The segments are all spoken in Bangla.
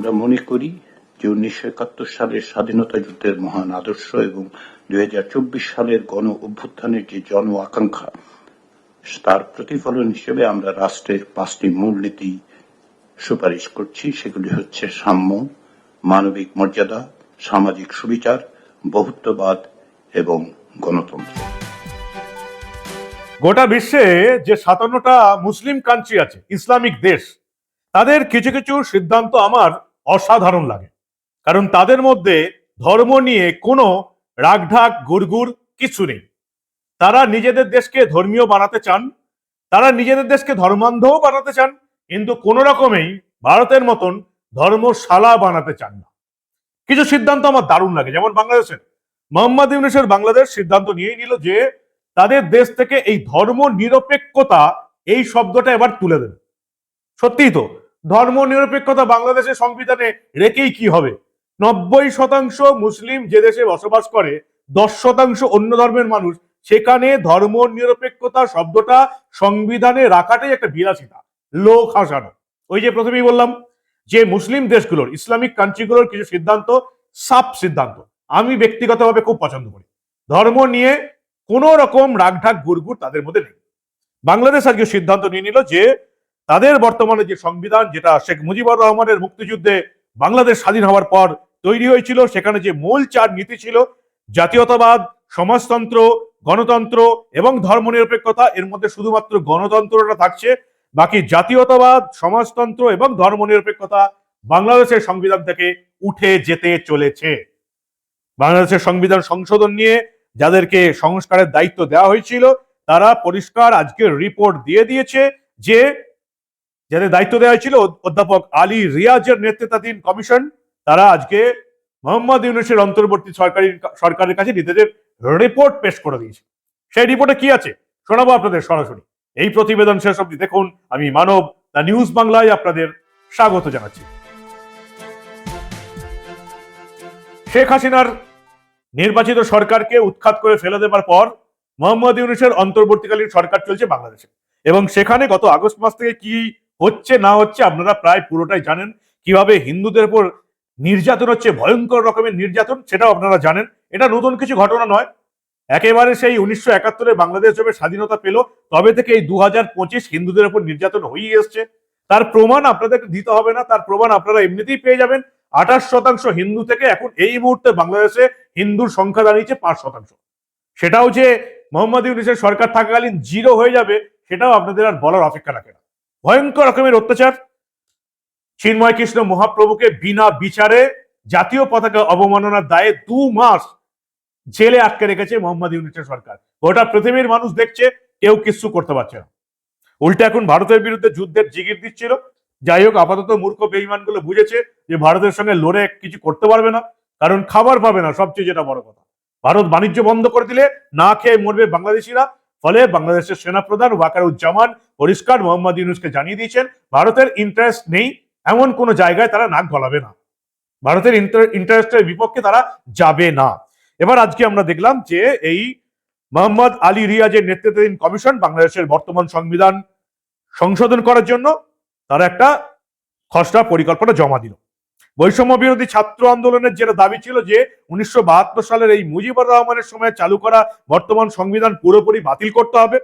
আমরা মনে করি যে উনিশশো একাত্তর সালের স্বাধীনতা যুদ্ধের মহান আদর্শ এবং দুই হাজার চব্বিশ সালের গণ অভ্যুত্থানের যে জন আকাঙ্ক্ষা, তার প্রতিফলন হিসেবে আমরা রাষ্ট্রের পাঁচটি মূলনীতি সুপারিশ করছি। সেগুলি হচ্ছে সাম্য, মানবিক মর্যাদা, সামাজিক সুবিচার, বহুত্ববাদ এবং গণতন্ত্র। গোটা বিশ্বে যে সাতান্নটা মুসলিম কান্ট্রি আছে, ইসলামিক দেশ, তাদের কিছু কিছু সিদ্ধান্ত আমার অসাধারণ লাগে। কারণ তাদের মধ্যে ধর্ম নিয়ে কোনো রাগঢাক, গুড়গুড় কিছু নেই। তারা নিজেদের দেশকে ধর্মীয় বানাতে চান, তারা নিজেদের দেশকে ধর্মান্ধও বানাতে চান, কিন্তু কোনো রকমেই ভারতের মতন ধর্মশালা বানাতে চান না। কিছু সিদ্ধান্ত আমার দারুণ লাগে, যেমন বাংলাদেশের। মোহাম্মদ ইউনুসের বাংলাদেশ সিদ্ধান্ত নিয়েই নিল যে, তাদের দেশ থেকে এই ধর্ম নিরপেক্ষতা এই শব্দটা এবার তুলে দেবে। সত্যিই তো ধর্ম নিরপেক্ষতা বাংলাদেশের সংবিধানে রেখেই কি হবে? নব্বই শতাংশ মুসলিম যে দেশে বসবাস করে, দশ শতাংশ অন্য ধর্মের মানুষ, সেখানে ধর্ম নিরপেক্ষতা শব্দটা সংবিধানে রাখাটাই একটা বিলাসিতা, লোক হাসানো। ওই যে প্রথমেই বললাম যে মুসলিম দেশগুলোর, ইসলামিক কান্ট্রিগুলোর কিছু সিদ্ধান্ত সাপ সিদ্ধান্ত, আমি ব্যক্তিগতভাবে খুব পছন্দ করি। ধর্ম নিয়ে কোন রকম রাগঢাক গুড়গুড় তাদের মধ্যে নেই। বাংলাদেশ আজকে সিদ্ধান্ত নিয়ে নিল যে তাদের বর্তমানে যে সংবিধান, যেটা শেখ মুজিবুর রহমানের মুক্তিযুদ্ধে বাংলাদেশ স্বাধীন হওয়ার পর তৈরি হয়েছিল, সেখানে যে মূল চার নীতি ছিল, জাতীয়তাবাদ, সমাজতন্ত্র, গণতন্ত্র এবং ধর্মনিরপেক্ষতা, এর মধ্যে শুধুমাত্র গণতন্ত্রটা থাকছে, বাকি জাতীয়তাবাদ, সমাজতন্ত্র এবং ধর্মনিরপেক্ষতা বাংলাদেশের সংবিধান থেকে উঠে যেতে চলেছে। বাংলাদেশের সংবিধান সংশোধন নিয়ে যাদেরকে সংস্কারের দায়িত্ব দেওয়া হয়েছিল, তারা পরিষ্কার আজকে রিপোর্ট দিয়ে দিয়েছে যে যাদের দায়িত্ব দেওয়া হয়েছিল অধ্যাপক আলী রিয়াজের নেতৃত্বাধীন কমিশন, তারা আজকে মোহাম্মদ ইউনুসের অন্তর্বর্তী সরকারি সরকারের কাছে নিজেদের রিপোর্ট পেশ করে দিয়েছে। সেই রিপোর্টে কি আছে? শোনাবো আপনাদের সরাসরি। এই প্রতিবেদন শেষ অব্দি দেখুন। আমি মানব, দ্য নিউজ বাংলায় আপনাদের স্বাগত জানাচ্ছি। শেখ হাসিনার নির্বাচিত সরকারকে উৎখাত করে ফেলে দেবার পর মোহাম্মদ ইউনুসের অন্তর্বর্তীকালীন সরকার চলছে বাংলাদেশে। এবং সেখানে গত আগস্ট মাস থেকে কি হচ্ছে না হচ্ছে আপনারা প্রায় পুরোটাই জানেন। কীভাবে হিন্দুদের উপর নির্যাতন হচ্ছে, ভয়ঙ্কর রকমের নির্যাতন, সেটাও আপনারা জানেন। এটা নতুন কিছু ঘটনা নয়। একেবারে সেই উনিশশো একাত্তরে বাংলাদেশ যবে স্বাধীনতা পেল, তবে থেকে এই দু হিন্দুদের উপর নির্যাতন হয়েই এসছে। তার প্রমাণ আপনাদেরকে দিতে হবে না, তার প্রমাণ আপনারা এমনিতেই পেয়ে যাবেন। আঠাশ শতাংশ হিন্দু থেকে এখন এই মুহূর্তে বাংলাদেশে হিন্দুর সংখ্যা দাঁড়িয়েছে পাঁচ শতাংশ। সেটাও যে মোহাম্মদ ইউনিসের সরকার থাকাকালীন জিরো হয়ে যাবে, সেটাও আপনাদের আর বলার অপেক্ষা রাখে না। ভয়ঙ্কর রকমের অত্যাচার। চিন্ময় কৃষ্ণ মহাপ্রভুকে বিনা বিচারে জাতীয় পতাকা অবমাননার দায়ে দু মাস জেলে আটকে রেখেছে মোহাম্মদ ইউনিটের সরকার। গোটা পৃথিবীর মানুষ দেখছে, কেউ কিচ্ছু করতে পারছে না। উল্টে এখন ভারতের বিরুদ্ধে যুদ্ধের জিগির দিচ্ছিল। যাই হোক, আপাতত মূর্খ বেইমানগুলো বুঝেছে যে ভারতের সঙ্গে লড়ে কিছু করতে পারবে না, কারণ খাবার পাবে না, সবচেয়ে যেটা বড় কথা। ভারত বাণিজ্য বন্ধ করে দিলে না খেয়ে মরবে বাংলাদেশিরা ফলে বাংলাদেশের সেনাপ্রধান ওয়াকারুজ্জামান পরিষ্কার মোহাম্মদ ইউনুসকে জানিয়ে দিয়েছেন, ভারতের ইন্টারেস্ট নেই, এমন কোন জায়গায় তারা নাক গলাবে না। ভারতের ইন্টারেস্টের বিপক্ষে তারা যাবে না। এবার আজকে আমরা দেখলাম যে এই মোহাম্মদ আলী রিয়াজের নেতৃত্বাধীন কমিশন বাংলাদেশের বর্তমান সংবিধান সংশোধন করার জন্য তারা একটা খসড়া পরিকল্পনা জমা দিল। বৈষম্য বিরোধী ছাত্র আন্দোলনের যেটা দাবি ছিল যে উনিশশো বাহাত্তর সালের এই মুজিবুর রহমানের সময় চালু করা বর্তমান সংবিধান পুরোপুরি বাতিল করতে হবে।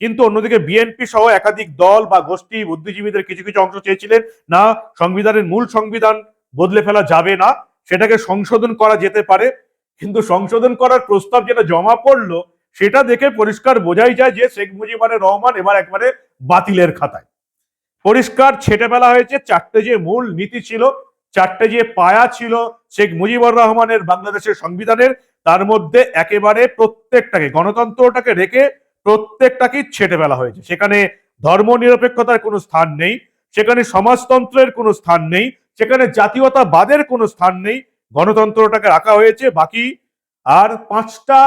কিন্তু অন্যদিকে বিএনপি সহ একাধিক দল বা গোষ্ঠী বুদ্ধিজীবীদের কিছু কিছু অংশ চেয়েছিলেন, না, সংবিধানের মূল সংবিধান বদলে ফেলা যাবে না, সেটাকে সংশোধন করা যেতে পারে। কিন্তু সংশোধন করার প্রস্তাব যেটা জমা পড়ল, সেটা দেখে পরিষ্কার বোঝাই যায় যে শেখ মুজিবুর রহমান এবার একবারে বাতিলের খাতায়। পরিষ্কার ছেটে ফেলা হয়েছে, চারটে যে মূল নীতি ছিল চারটে যে পায়া ছিল শেখ মুজিবুর রহমানের বাংলাদেশের সংবিধানের, তার মধ্যে একেবারে প্রত্যেকটাকে, গণতন্ত্রটাকে রেখে প্রত্যেকটাকে ছেটে ফেলা হয়েছে। সেখানে ধর্ম নিরপেক্ষতার কোনো স্থান নেই, সেখানে সমাজতন্ত্রের কোনো স্থান নেই, সেখানে জাতীয়তাবাদের কোনো স্থান নেই, গণতন্ত্রটাকে রাখা হয়েছে। বাকি আর পাঁচটা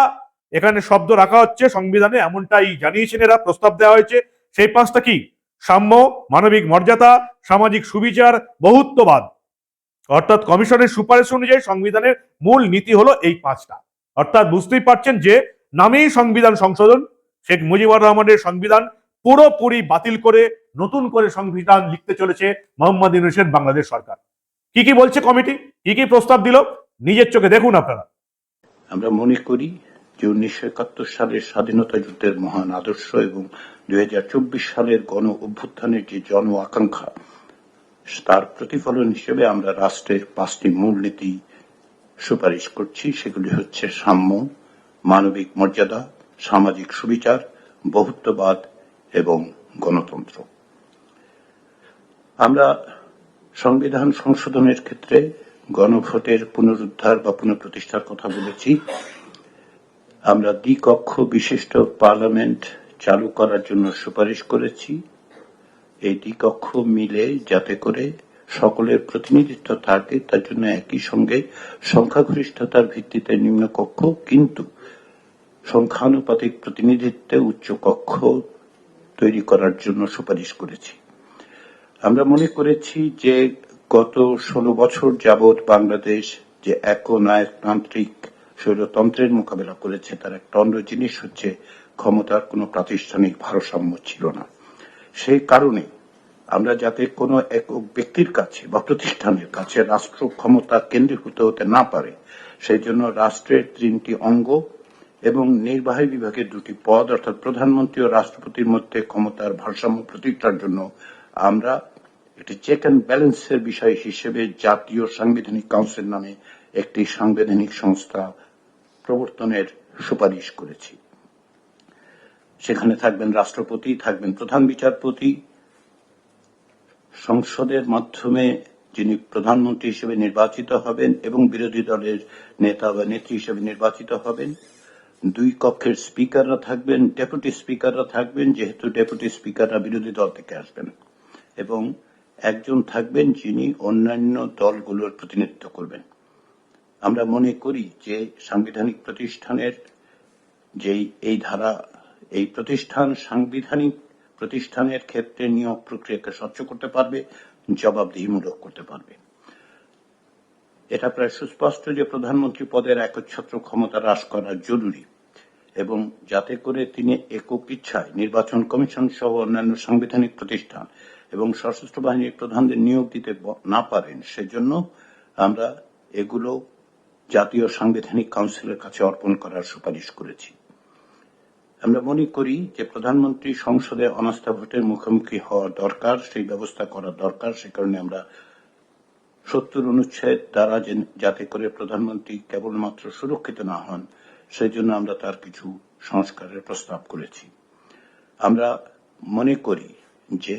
এখানে শব্দ রাখা হচ্ছে সংবিধানে, এমনটাই জানিয়েছেন এরা, প্রস্তাব দেওয়া হয়েছে। সেই পাঁচটা কি? সাম্য, মানবিক মর্যাদা, সামাজিক সুবিচার, বহুত্ববাদ। অর্থাৎ কমিশনের সুপারিশ অনুযায়ী সংবিধানের মূল নীতি হলো এই পাঁচটা। অর্থাৎ বুঝতেই পারছেন যে নামেই সংবিধান সংশোধন, শেখ মুজিবুর রহমানের সংবিধান পুরোপুরি বাতিল করে নতুন করে সংবিধান লিখতে চলেছে মোহাম্মদ ইউনুসের বাংলাদেশ সরকার। কি কি বলছে কমিটি? কি কি প্রস্তাব দিল? নিজের চোখে দেখুন আপনারা। আমরা মনে করি যে উনিশশো একাত্তর সালের স্বাধীনতা যুদ্ধের মহান আদর্শ এবং দুই হাজার চব্বিশ সালের গণ অভ্যুত্থানের যে জন আকাঙ্ক্ষা তার প্রতিফলন হিসেবে আমরা রাষ্ট্রের পাঁচটি মূলনীতি সুপারিশ করছি। সেগুলি হচ্ছে সাম্য, মানবিক মর্যাদা, সামাজিক সুবিচার, বহুত্ববাদ এবং গণতন্ত্র। আমরা সংবিধান সংশোধনের ক্ষেত্রে গণভোটের পুনরুদ্ধার বা পুনঃপ্রতিষ্ঠার কথা বলেছি। আমরা দ্বিকক্ষ বিশিষ্ট পার্লামেন্ট চালু করার জন্য সুপারিশ করেছি। এই দ্বিকক্ষ মিলে যাতে করে সকলের প্রতিনিধিত্ব থাকে, তার জন্য একই সঙ্গে সংখ্যাগরিষ্ঠতার ভিত্তিতে নিম্নকক্ষ কিন্তু সংখ্যানুপাতিক প্রতিনিধিত্বে উচ্চ কক্ষ তৈরি করার জন্য সুপারিশ করেছি। আমরা মনে করেছি যে গত ষোলো বছর যাবৎ বাংলাদেশ যে একনায়কতান্ত্রিক স্বৈরতন্ত্রের মোকাবেলা করেছে, তার একটা অন্য জিনিস হচ্ছে ক্ষমতার কোনো প্রাতিষ্ঠানিক ভারসাম্য ছিল না। সেই কারণে আমরা যাতে কোনো একক ব্যক্তির কাছে বা প্রতিষ্ঠানের কাছে রাষ্ট্র ক্ষমতা কেন্দ্রীভূত হতে না পারে, সেই জন্য রাষ্ট্রের তিনটি অঙ্গ এবং নির্বাহী বিভাগের দুটি পদ, অর্থাৎ প্রধানমন্ত্রী ও রাষ্ট্রপতির মধ্যে ক্ষমতার ভারসাম্য প্রতিষ্ঠার জন্য আমরা একটি চেক অ্যান্ড ব্যালেন্সের বিষয় হিসেবে জাতীয় সাংবিধানিক কাউন্সিল নামে একটি সাংবিধানিক সংস্থা প্রবর্তনের সুপারিশ করেছি। সেখানে থাকবেন রাষ্ট্রপতি, থাকবেন প্রধান বিচারপতি। সংসদের মাধ্যমে যিনি প্রধানমন্ত্রী হিসেবে নির্বাচিত হবেন এবং বিরোধী দলের নেতা বা নেত্রী হিসেবে নির্বাচিত হবেন। দুই কক্ষের স্পিকাররা থাকবেন, ডেপুটি স্পিকাররা থাকবেন, যেহেতু ডেপুটি স্পিকাররা বিরোধী দল থেকে আসবেন। এবং একজন থাকবেন যিনি অন্যান্য দলগুলোর প্রতিনিধিত্ব করবেন। আমরা মনে করি যে সাংবিধানিক প্রতিষ্ঠানের যেই, এই ধারা এই প্রতিষ্ঠান সাংবিধানিক প্রতিষ্ঠানের ক্ষেত্রে নিয়োগ প্রক্রিয়াকে স্বচ্ছ করতে পারবে, জবাবদিহিমূলক করতে পারবে। এটা প্রায় সুস্পষ্ট যে প্রধানমন্ত্রী পদের একচ্ছত্র ক্ষমতা হ্রাস করা জরুরি এবং যাতে করে তিনি একক ইচ্ছায় নির্বাচন কমিশন সহ অন্যান্য সাংবিধানিক প্রতিষ্ঠান এবং সশস্ত্র বাহিনীর প্রধানদের নিয়োগ দিতে না পারেন, সেজন্য আমরা এগুলো জাতীয় সাংবিধানিক কাউন্সিলের কাছে অর্পণ করার সুপারিশ করেছি। আমরা মনে করি যে প্রধানমন্ত্রী সংসদে অনাস্থা ভোটের মুখোমুখি হওয়া দরকার, সেই ব্যবস্থা করা দরকার। সে কারণে আমরা সত্তর অনুচ্ছেদ দ্বারা যাতে করে প্রধানমন্ত্রী কেবলমাত্র সুরক্ষিত না হন, সেই জন্য আমরা তার কিছু সংস্কারের প্রস্তাব করেছি। আমরা মনে করি যে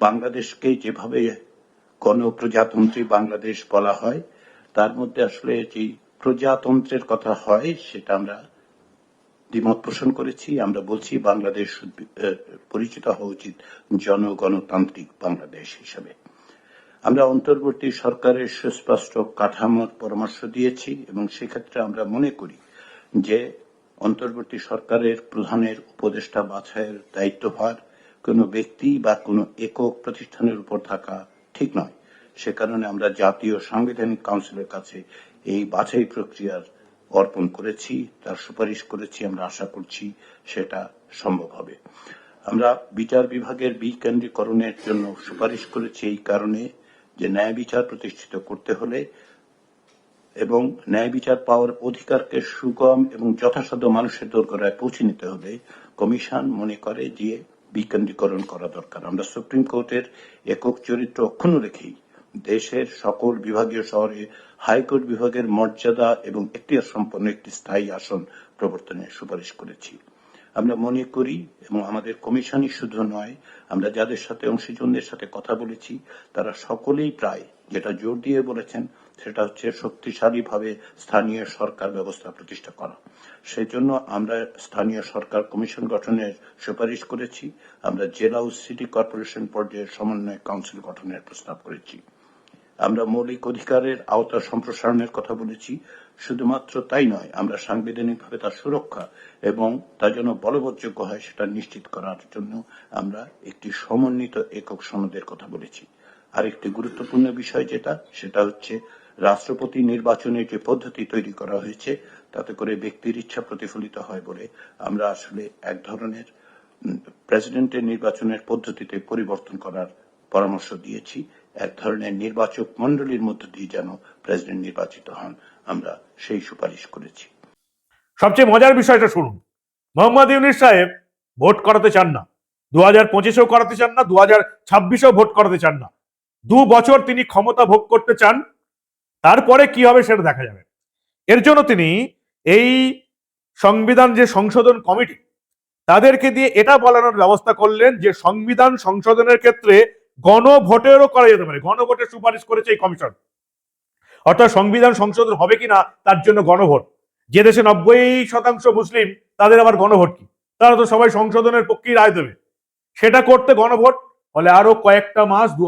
বাংলাদেশকে যেভাবে গণপ্রজাতন্ত্রী বাংলাদেশ বলা হয়, তার মধ্যে আসলে যে প্রজাতন্ত্রের কথা হয়, সেটা আমরা দ্বিমত পোষণ করেছি। আমরা বলছি, বাংলাদেশ পরিচিত হওয়া উচিত জনগণতান্ত্রিক বাংলাদেশ হিসেবে। আমরা অন্তর্বর্তী সরকারের সুস্পষ্ট কাঠামোর পরামর্শ দিয়েছি এবং সেক্ষেত্রে আমরা মনে করি যে অন্তর্বর্তী সরকারের প্রধানের উপদেষ্টা বাছাইয়ের দায়িত্বভার কোনো ব্যক্তি বা কোনো একক প্রতিষ্ঠানের উপর থাকা ঠিক নয়। সে কারণে আমরা জাতীয় সাংবিধানিক কাউন্সিলের কাছে এই বাছাই প্রক্রিয়ার অর্পণ করেছি, তার সুপারিশ করেছি, আমরা আশা করছি সেটা সম্ভব হবে। আমরা বিচার বিভাগের বিকেন্দ্রীকরণের জন্য সুপারিশ করেছি এই কারণে যে ন্যায় বিচার প্রতিষ্ঠিত করতে হলে এবং ন্যায় বিচার পাওয়ার অধিকারকে সুগম এবং যথাসাধ্য মানুষের দোরগোড়ায় পৌঁছে নিতে হলে কমিশন মনে করে যে বিকেন্দ্রীকরণ করা দরকার। আমরা সুপ্রিম কোর্টের একক চরিত্র অক্ষুণ্ণ রেখেই দেশের সকল বিভাগীয় শহরে হাইকোর্ট বিভাগের মর্যাদা এবং এখতিয়ার সম্পন্ন একটি স্থায়ী আসন প্রবর্তনের সুপারিশ করেছি। আমরা মনে করি এবং আমাদের কমিশনই শুধু নয়, আমরা যাদের সাথে অংশীজনদের সাথে কথা বলেছি, তারা সকলেই প্রায় যেটা জোর দিয়ে বলেছেন, সেটা হচ্ছে শক্তিশালীভাবে স্থানীয় সরকার ব্যবস্থা প্রতিষ্ঠা করা। সেই জন্য আমরা স্থানীয় সরকার কমিশন গঠনের সুপারিশ করেছি, আমরা জেলা ও সিটি কর্পোরেশন পর্যায়ে সমন্বয় কাউন্সিল গঠনের প্রস্তাব করেছি। আমরা মৌলিক অধিকারের আওতা সম্প্রসারণের কথা বলেছি। শুধুমাত্র তাই নয়, আমরা সাংবিধানিকভাবে তার সুরক্ষা এবং তা যেন বলবৎযোগ্য হয় সেটা নিশ্চিত করার জন্য আমরা একটি সমন্বিত একক সনদের কথা বলেছি। আরেকটি গুরুত্বপূর্ণ বিষয় যেটা, সেটা হচ্ছে রাষ্ট্রপতি নির্বাচনের যে পদ্ধতি তৈরি করা হয়েছে, তাতে করে ব্যক্তির ইচ্ছা প্রতিফলিত হয় বলে আমরা আসলে এক ধরনের প্রেসিডেন্টের নির্বাচনের পদ্ধতিতে পরিবর্তন করার পরামর্শ দিয়েছি। এক ধরনের নির্বাচক মণ্ডলীর মধ্য দিয়ে যেন প্রেসিডেন্ট নির্বাচিত হন, আমরা সেই সুপারিশ করেছি। সবচেয়ে মজার বিষয়টা শুনুন। মোহাম্মদ ইউনিস সাহেব ভোট করাতে চান না। দু হাজার পঁচিশেও করাতে চান না দু হাজার ছাব্বিশেও ভোট করাতে চান না। দু বছর তিনি ক্ষমতা ভোগ করতে চান, তারপরে কি হবে সেটা দেখা যাবে। এর জন্য তিনি এই সংবিধান যে সংশোধন কমিটি, তাদেরকে দিয়ে এটা বলানোর ব্যবস্থা করলেন যে সংবিধান সংশোধনের ক্ষেত্রে গণভোটেরও করা যেতে পারে। গণভোটের সুপারিশ করেছে এই কমিশন। অর্থাৎ সংবিধান সংশোধন হবে কিনা, তার জন্য গণভোট। যে দেশে নব্বই শতাংশ মুসলিম, তাদের আবার গণভোট কি? তারা তো সবাই সংশোধনের পক্ষেই রায় দেবে। সেটা করতে গণভোট, ফলে আরও কয়েকটা মাস দু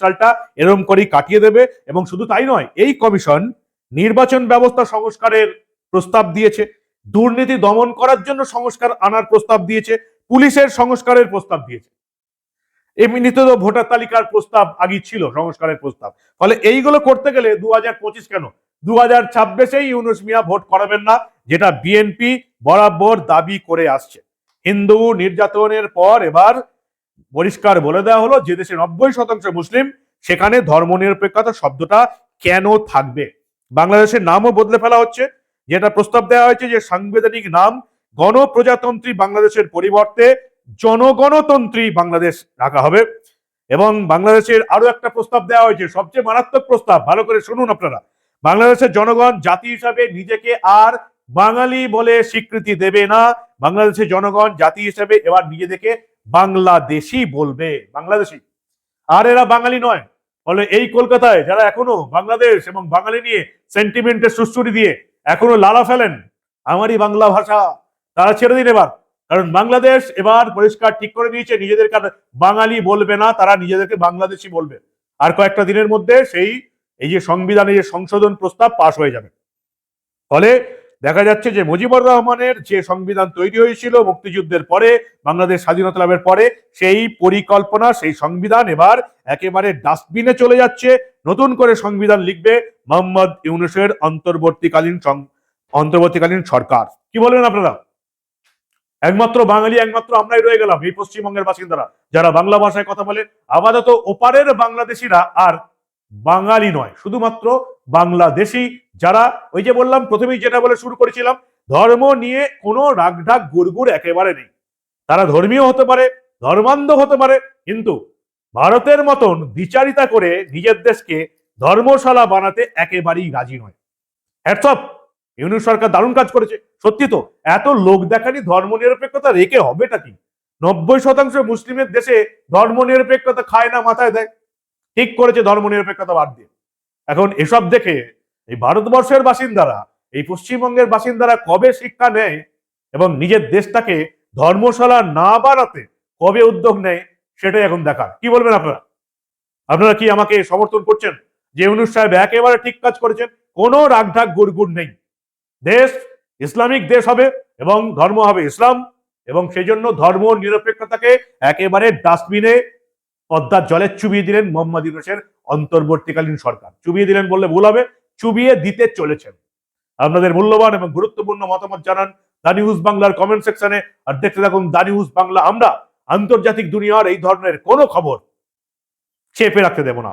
সালটা এরম করেই কাটিয়ে দেবে, এবং শুধু তাই নয়, এই কমিশন নির্বাচন ব্যবস্থা সংস্কারের প্রস্তাব দিয়েছে। দুর্নীতি দমন করার জন্য সংস্কার আনার প্রস্তাব দিয়েছে। পুলিশের সংস্কারের প্রস্তাব দিয়েছে। এমনিতে তো ভোটার তালিকার প্রস্তাব আগে ছিল, সংস্কারের প্রস্তাব। ফলে এইগুলো করতে গেলে দু হাজার পঁচিশ কেন? দু হাজার ছাব্বিশেই ইউনুস মিয়া ভোট করাবেন না, যেটা বিএনপি বরাবর দাবি করে আসছে। হিন্দু নির্যাতনের পর এবার পরিষ্কার বলে দেওয়া হলো, যে দেশে নব্বই শতাংশ মুসলিম, সেখানে ধর্মনিরপেক্ষতা শব্দটা কেন থাকবে? বাংলাদেশের নামও বদলে ফেলা হচ্ছে। যেটা প্রস্তাব দেওয়া হয়েছে যে সাংবিধানিক নাম গণপ্রজাতন্ত্রী বাংলাদেশের পরিবর্তে জনগণতন্ত্রী বাংলাদেশ রাখা হবে। এবং বাংলাদেশের আরও একটা প্রস্তাব দেওয়া হয়েছে, সবচেয়ে মারাত্মক প্রস্তাব, ভালো করে শুনুন আপনারা। বাংলাদেশের জনগণ জাতি হিসাবে নিজেকে আর বাঙালি বলে স্বীকৃতি দেবে না। বাংলাদেশের জনগণ জাতি হিসাবে এবার নিজেদেরকে বাংলাদেশি বলবে, বাংলাদেশি। আর এরা বাঙালি নয়। ফলে এই কলকাতায় যারা এখনও বাংলাদেশ এবং বাঙালি নিয়ে সেন্টিমেন্টের সুশ্রুতি দিয়ে এখনও লালা ফেলেন, আমারই বাংলা ভাষা, তারা ছেড়ে দিন এবার। কারণ বাংলাদেশ এবার পরিষ্কার ঠিক করে দিয়েছে নিজেদেরকে বাঙালি বলবে না, তারা নিজেদেরকে বাংলাদেশি বলবে। আর কয়েকটা দিনের মধ্যে সেই, এই যে সংবিধানে যে সংশোধন প্রস্তাব পাশ হয়ে যাবে। ফলে দেখা যাচ্ছে যে মুজিবুর রহমানের যে সংবিধান তৈরি হয়েছিল মুক্তিযুদ্ধের পরে, বাংলাদেশ স্বাধীনতা লাভের পরে, সেই পরিকল্পনা, সেই সংবিধান এবার একেবারে ডাস্টবিনে চলে যাচ্ছে। নতুন করে সংবিধান লিখবে মোহাম্মদ ইউনুসের অন্তর্বর্তীকালীন অন্তর্বর্তীকালীন সরকার। কি বলবেন আপনারা? একমাত্র বাঙালি, একমাত্র আমরাই রয়ে গেলাম এই পশ্চিমবঙ্গের বাসিন্দারা। যারা বাংলা ভাষায় কথা বলে আপাতত ওপারের বাংলাদেশিরা আর বাঙালি নয়, শুধুমাত্র বাংলাদেশি যারা, ওই যে বললাম, প্রথমেই যেটা বলে শুরু করেছিলাম, ধর্ম নিয়ে কোনো রাগঢাক, গুড়গুড় একেবারে নেই। তারা ধর্মীয় হতে পারে, ধর্মান্ধ হতে পারে, কিন্তু ভারতের মতন বিচারিতা করে নিজের দেশকে ধর্মশালা বানাতে একেবারেই রাজি নয়। হ্যাটসঅপ ইউনিট সরকার দারুণ কাজ করেছে। সত্যি তো, এত লোক দেখানি ধর্ম নিরপেক্ষতা রেখে হবেটা কি? নব্বই শতাংশ মুসলিমের দেশে ধর্ম নিরপেক্ষতা খায় না, মাথায় দেয়। ঠিক করেছে ধর্ম নিরপেক্ষতা বাদ দিয়ে। এখন এসব দেখে এই ভারতবর্ষের বাসিন্দারা, এই পশ্চিমবঙ্গের বাসিন্দারা কবে শিক্ষা নেয় এবং নিজের দেশটাকে ধর্মশালা না বাড়াতে কবে উদ্যোগ নেয়, সেটাই এখন দেখার। কি বলবেন আপনারা? আপনারা কি আমাকে সমর্থন করছেন যে ইউনুস সাহেব একেবারে ঠিক কাজ করেছেন? কোনো রাগঢাক গুড়গুড় নেই। দেশ, ইসলামিক দেশ হবে এবং ধর্ম হবে ইসলাম এবং সেই জন্য ধর্ম নিরপেক্ষতাকে একেবারে ডাস্টবিনে পদ্মার জলে চুবিয়ে দিলেন মোহাম্মদ ইউনুসের অন্তর্বর্তীকালীন সরকার। চুবিয়ে দিলেন বললে ভুল হবে, চুবিয়ে দিতে চলেছেন। আপনাদের মূল্যবান এবং গুরুত্বপূর্ণ মতামত জানান দা নিউজ বাংলার কমেন্ট সেকশনে আর দেখতে থাকুন দা নিউজ বাংলা, আমরা আন্তর্জাতিক দুনিয়ার এই ধরনের কোনো খবর চেপে রাখতে দেব না।